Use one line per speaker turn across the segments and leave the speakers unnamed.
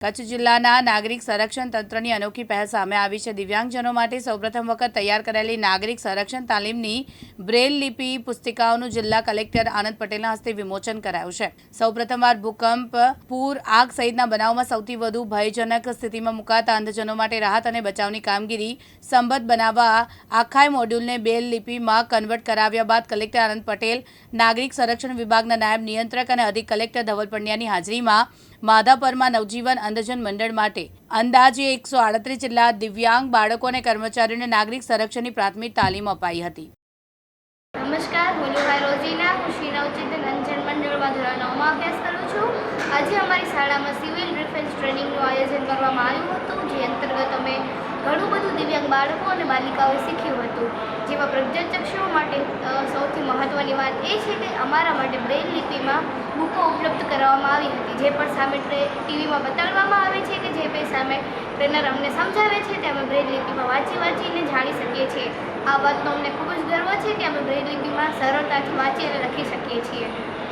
કચ્છ જિલ્લાના નાગરિક સંરક્ષણ તંત્રની અનોખી પહેલ સામે આવી છે. દિવ્યાંગજનો માટે સૌપ્રથમ વખત તૈયાર કરાયેલી નાગરિક સંરક્ષણ તાલીમની બ્રેલ લિપિ પુસ્તિકાઓનું જિલ્લા કલેક્ટર આનંદ પટેલના હસ્તે વિમોચન કરાયું છે. સૌપ્રથમવાર ભૂકંપ, પૂર, આગ સહિતના બનાવમાં સૌથી વધુ ભયજનક સ્થિતિમાં મુકાતા અંધજનો માટે રાહત અને બચાવની કામગીરી સંબદ્ધ બનાવવા આખાય મોડ્યુલને બેલ લિપિમાં કન્વર્ટ કરાવ્યા બાદ કલેક્ટર આનંદ પટેલ નાગરિક સંરક્ષણ વિભાગના નાયબ નિયંત્રક અને અધિક કલેક્ટર ધવલ પંડ્યાની હાજરીમાં માધાપરમાં નવજીવન અંધજન મંડળ માટે અંદાજે એકસો આડત્રીસ જેટલા દિવ્યાંગ બાળકો અને કર્મચારીઓને નાગરિક સંરક્ષણની પ્રાથમિક તાલીમ અપાઈ હતી.
નમસ્કાર, હું લોહાઈ રોજીના, હું શ્રી નવચેતન અંજન મંડળમાં ધોરણ નવમાં અભ્યાસ કરું છું. આજે અમારી શાળામાં સિવિલ ડિફેન્સ ટ્રેનિંગનું આયોજન કરવામાં આવ્યું હતું, જે અંતર્ગત અમે ઘણું બધું દિવ્યાંગ બાળકો અને બાલિકાઓએ શીખ્યું હતું, જેમાં પ્રજ્ઞાચક્ષુઓ માટે મહત્ત્વની વાત એ છે કે અમારા માટે બ્રેલ લિપિમાં બુકો ઉપલબ્ધ કરાવવામાં આવી હતી. જે પણ સામે ટીવીમાં બતાડવામાં આવે છે કે જે પણ સામે ટ્રેનર અમને સમજાવે છે તે અમે બ્રેલ લિપિમાં વાંચી વાંચીને જાણી શકીએ છીએ. આ વાતનો અમને ખૂબ જ ગર્વ છે કે અમે બ્રેલ લિપિમાં સરળતાથી વાંચી અને લખી શકીએ છીએ.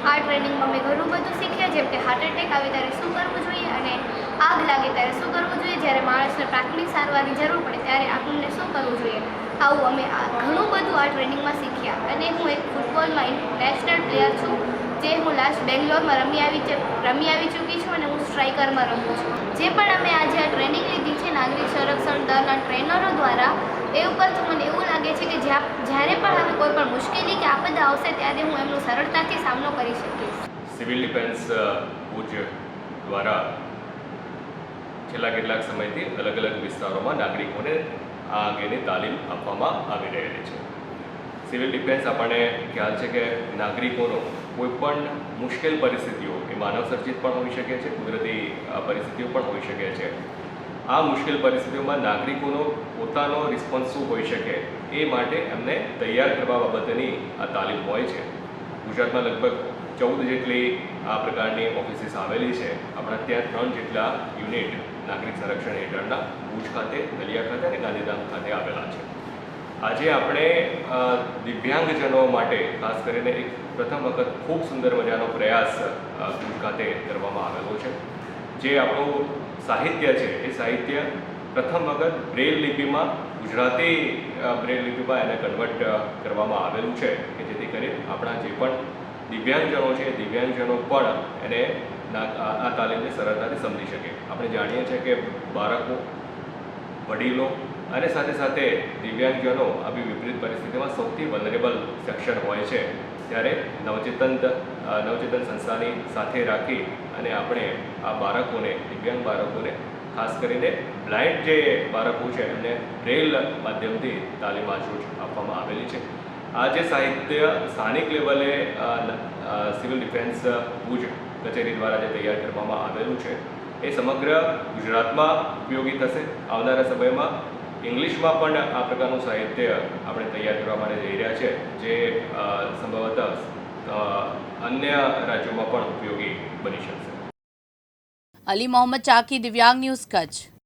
આ ટ્રેનિંગમાં અમે ઘણું બધું શીખ્યા, જેમ કે હાર્ટ એટેક આવે ત્યારે શું કરવું જોઈએ અને આગ લાગે ત્યારે શું કરવું જોઈએ. જ્યારે માણસને પ્રાથમિક સારવારની જરૂર પડે ત્યારે આપણને શું કરવું જોઈએ? આવું અમે ઘણું બધું આ ટ્રેનિંગમાં શીખ્યા. અને હું એક ફૂટબોલમાં નેશનલ પ્લેયર છું, જે હું લાસ્ટ બેંગ્લોરમાં રમી આવી રમી આવી ચૂકી છું અને હું સ્ટ્રાઇકરમાં રમું છું. જે પણ અમે આજે આ ટ્રેનિંગ લીધી છે, નાગરિક સંરક્ષણ દળના ટ્રેનરો દ્વારા, એ ઉપરથી મને એવું લાગે છે કે જ્યાં, જ્યારે પણ હવે કોઈ પણ મુશ્કેલી કે આપદા આવશે, ત્યારે હું એમનો સરળતાથી સામનો કરી શકીશ.
સિવિલ ડિફેન્સ ભુજ દ્વારા છેલ્લા કેટલાક સમયથી અલગ અલગ વિસ્તારોમાં નાગરિકોને આ અંગેની તાલીમ આપવામાં આવી રહેલી છે. સિવિલ ડિફેન્સ આપણને ખ્યાલ છે કે નાગરિકોનો કોઈપણ મુશ્કેલ પરિસ્થિતિઓ એ માનવસર્જિત પણ હોઈ શકે છે, કુદરતી પરિસ્થિતિઓ પણ હોઈ શકે છે. આ મુશ્કેલ પરિસ્થિતિઓમાં નાગરિકોનો પોતાનો રિસ્પોન્સ શું હોઈ શકે એ માટે એમને તૈયાર કરવા બાબતની આ તાલીમ હોય છે. ગુજરાતમાં લગભગ ચૌદ જેટલી આ પ્રકારની ઓફિસીસ આવેલી છે. આપણા ત્યાં ત્રણ જેટલા યુનિટ નાગરિક સંરક્ષણ હેઠળના ભુજ ખાતે, નલિયા ખાતે અને ગાંધીધામ ખાતે આવેલા છે. આજે આપણે દિવ્યાંગજનો માટે ખાસ કરીને એક પ્રથમ વખત ખૂબ સુંદર મજાનો પ્રયાસ ભુજ ખાતે કરવામાં આવેલો છે. જે આપણું સાહિત્ય છે, એ સાહિત્ય પ્રથમ વખત બ્રેલ લિપિમાં, ગુજરાતી બ્રેલ લિપિમાં એને કન્વર્ટ કરવામાં આવેલું છે કે જેથી કરી આપણા જે પણ દિવ્યાંગજનો છે, દિવ્યાંગજનો પણ એને આ તાલીમને સરળતાથી સમજી શકે આપણે જાણીએ છીએ કે બાળકો, વડીલો અને સાથે સાથે દિવ્યાંગજનો આવી વિપરીત પરિસ્થિતિમાં સૌથી વનરેબલ સેક્શન હોય છે. ત્યારે નવચેતન નવચેતન સંસ્થાની સાથે રાખી અને આપણે આ બાળકોને, દિવ્યાંગ બાળકોને ખાસ કરીને બ્લાઇન્ડ જે બાળકો છે, એમને બ્રેલ માધ્યમથી તાલીમ આપવામાં આવેલી છે. આ જે સાહિત્ય, સ્થાનિક લેવલે સિવિલ ડિફેન્સ ભુજ કચેરી દ્વારા જે તૈયાર કરવામાં આવેલું છે, એ સમગ્ર ગુજરાતમાં ઉપયોગી થશે. આવનારા સમયમાં ઇંગ્લિશમાં પણ આ પ્રકારનું સાહિત્ય આપણે તૈયાર કરવા માટે જઈ રહ્યા છે, જે સંભવત અન્ય રાજ્યોમાં પણ ઉપયોગી બની શકશે.
અલી મોહમ્મદ ચાકી, દિવ્યાંગ ન્યૂઝ કચ્છ.